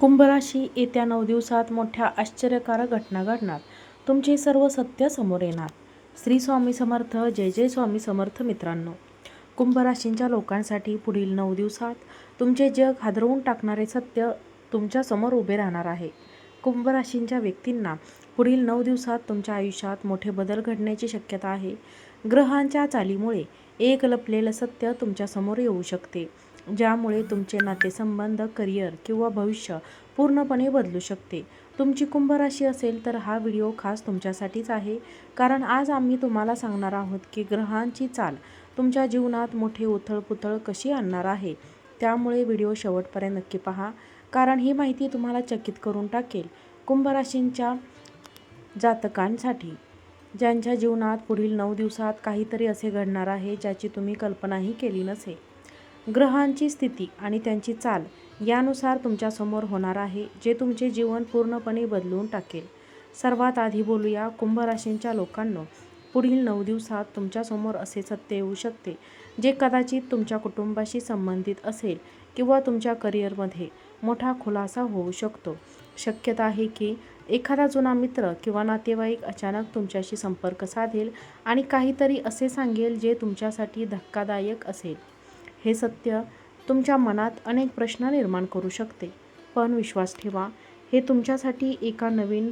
कुंभराशी येत्या नऊ दिवसात मोठ्या आश्चर्यकारक घटना घडणार. तुमचे सर्व सत्य समोर येणार. श्री स्वामी समर्थ जय जय स्वामी समर्थ मित्रांनो. कुंभराशींच्या लोकांसाठी पुढील नऊ दिवसात तुमचे जग हादरवून टाकणारे सत्य तुमच्यासमोर उभे राहणार आहे. कुंभराशींच्या व्यक्तींना पुढील नऊ दिवसात तुमच्या आयुष्यात मोठे बदल घडण्याची शक्यता आहे. ग्रहांच्या चालीमुळे एक लपलेलं सत्य तुमच्यासमोर येऊ शकते. ज्यामुळे तुमचे नातेसंबंध करिअर किंवा भविष्य पूर्णपणे बदलू शकते. तुमची कुंभ राशी असेल तर हा व्हिडिओ खास तुमच्यासाठीच आहे. कारण आज आम्ही तुम्हाला सांगणार आहोत की ग्रहांची चाल तुमच्या जीवनात मोठे उथळपुथळ कशी आणणार आहे. त्यामुळे व्हिडिओ शेवटपर्यंत नक्की पहा. कारण ही माहिती तुम्हाला चकित करून टाकेल. कुंभ राशींच्या जातकांसाठी ज्यांच्या जीवनात पुढील नऊ दिवसात काहीतरी असे घडणार आहे ज्याची तुम्ही कल्पनाही केली नसेल. ग्रहांची स्थिती आणि त्यांची चाल यानुसार तुमच्यासमोर होणार आहे जे तुमचे जीवन पूर्णपणे बदलून टाकेल. सर्वात आधी बोलूया कुंभराशींच्या लोकांना. लोकांनो पुढील नऊ दिवसात तुमच्यासमोर असे सत्य येऊ शकते जे कदाचित तुमच्या कुटुंबाशी संबंधित असेल किंवा तुमच्या करिअरमध्ये मोठा खुलासा होऊ शकतो. शक्यता आहे की एखादा जुना मित्र किंवा नातेवाईक अचानक तुमच्याशी संपर्क साधेल आणि काहीतरी असे सांगेल जे तुमच्यासाठी धक्कादायक असेल. हे सत्य तुमच्या मनात अनेक प्रश्न निर्माण करू शकते. पण विश्वास ठेवा हे तुमच्यासाठी एका नवीन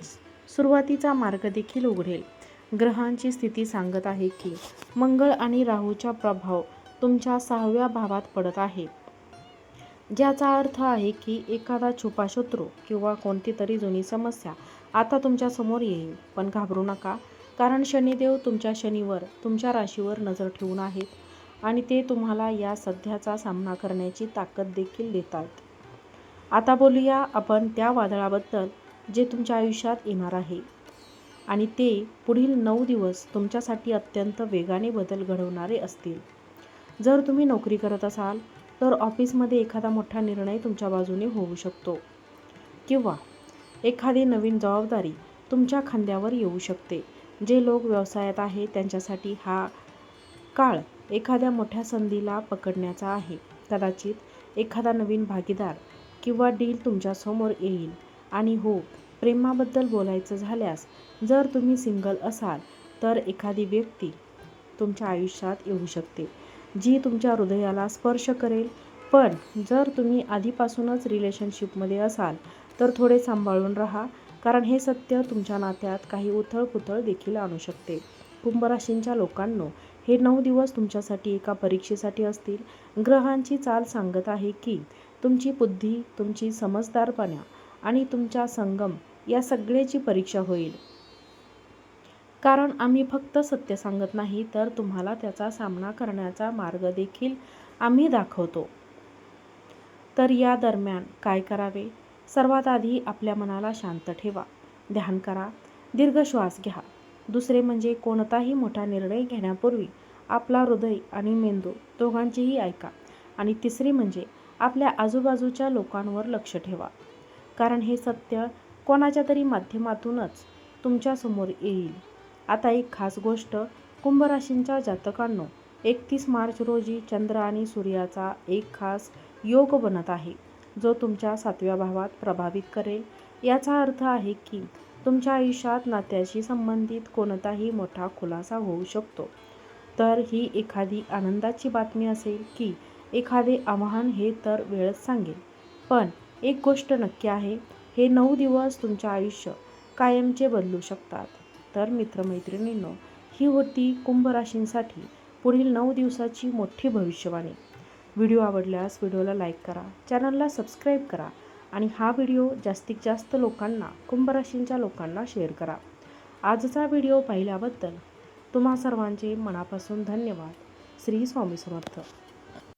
सुरुवातीचा मार्ग देखील उघडेल. ग्रहांची स्थिती सांगत आहे की मंगळ आणि राहूचा प्रभाव तुमच्या सहाव्या भावात पडत आहे. ज्याचा अर्थ आहे की एखादा छुपा शत्रू किंवा कोणती तरी जुनी समस्या आता तुमच्यासमोर येईल. पण घाबरू नका कारण शनिदेव तुमच्या शनीवर तुमच्या राशीवर नजर ठेवून आहेत. आणि ते तुम्हाला या सध्याचा सामना करण्याची ताकद देखील देतात. आता बोलूया आपण त्या वादळाबद्दल जे तुमच्या आयुष्यात येणार आहे. आणि ते पुढील नऊ दिवस तुमच्यासाठी अत्यंत वेगाने बदल घडवणारे असतील. जर तुम्ही नोकरी करत असाल तर ऑफिसमध्ये एखादा मोठा निर्णय तुमच्या बाजूने होऊ शकतो. किंवा एखादी नवीन जबाबदारी तुमच्या खांद्यावर येऊ शकते. जे लोक व्यवसायात आहे त्यांच्यासाठी हा काळ एखाद्या मोठ्या संधीला पकडण्याचा आहे. कदाचित एखादा नवीन भागीदार किंवा डील तुमच्यासमोर येईल. आणि हो प्रेमाबद्दल बोलायचं झाल्यास जर तुम्ही सिंगल असाल तर एखादी व्यक्ती तुमच्या आयुष्यात येऊ शकते जी तुमच्या हृदयाला स्पर्श करेल. पण जर तुम्ही आधीपासूनच रिलेशनशिपमध्ये असाल तर थोडे सांभाळून राहा कारण हे सत्य तुमच्या नात्यात काही उथळपुथळ देखील आणू शकते. कुंभराशींच्या लोकांनो हे नऊ दिवस तुमच्यासाठी एका परीक्षेसाठी असतील. ग्रहांची चाल सांगत आहे की तुमची बुद्धी तुमची समजदारपणा आणि तुमच्या संगम या सगळ्याची परीक्षा होईल. कारण आम्ही फक्त सत्य सांगत नाही तर तुम्हाला त्याचा सामना करण्याचा मार्ग देखील आम्ही दाखवतो. तर या दरम्यान काय करावे? सर्वात आधी आपल्या मनाला शांत ठेवा. ध्यान करा. दीर्घ श्वास घ्या. दुसरे म्हणजे कोणताही मोठा निर्णय घेण्यापूर्वी आपला हृदय आणि मेंदू दोघांचीही ऐका. आणि तिसरी म्हणजे आपल्या आजूबाजूच्या लोकांवर लक्ष ठेवा. कारण हे सत्य कोणाच्या तरी माध्यमातूनच तुमच्यासमोर येईल. आता एक खास गोष्ट कुंभराशींच्या जातकांनो एकतीस मार्च रोजी चंद्र आणि सूर्याचा एक खास योग बनत आहे जो तुमच्या सातव्या भावात प्रभावित करेल. याचा अर्थ आहे की तुमच्या आयुष्यात नात्याशी संबंधित कोणताही मोठा खुलासा होऊ शकतो. तर ही एखादी आनंदाची बातमी असेल की एखादे आव्हान हे तर वेळच सांगेल. पण एक गोष्ट नक्की आहे हे नऊ दिवस तुमचं आयुष्य कायमचे बदलू शकतात. तर मित्रमैत्रिणींनो ही होती कुंभ राशींसाठी पुढील नऊ दिवसाची मोठी भविष्यवाणी. व्हिडिओ आवडल्यास व्हिडिओला लाईक करा चॅनलला सबस्क्राईब करा आणि हा व्हिडिओ जास्तीत जास्त लोकांना कुंभराशींच्या लोकांना शेअर करा. आजचा व्हिडिओ पाहिल्याबद्दल तुम्हा सर्वांचे मनापासून धन्यवाद. श्री स्वामी समर्थ.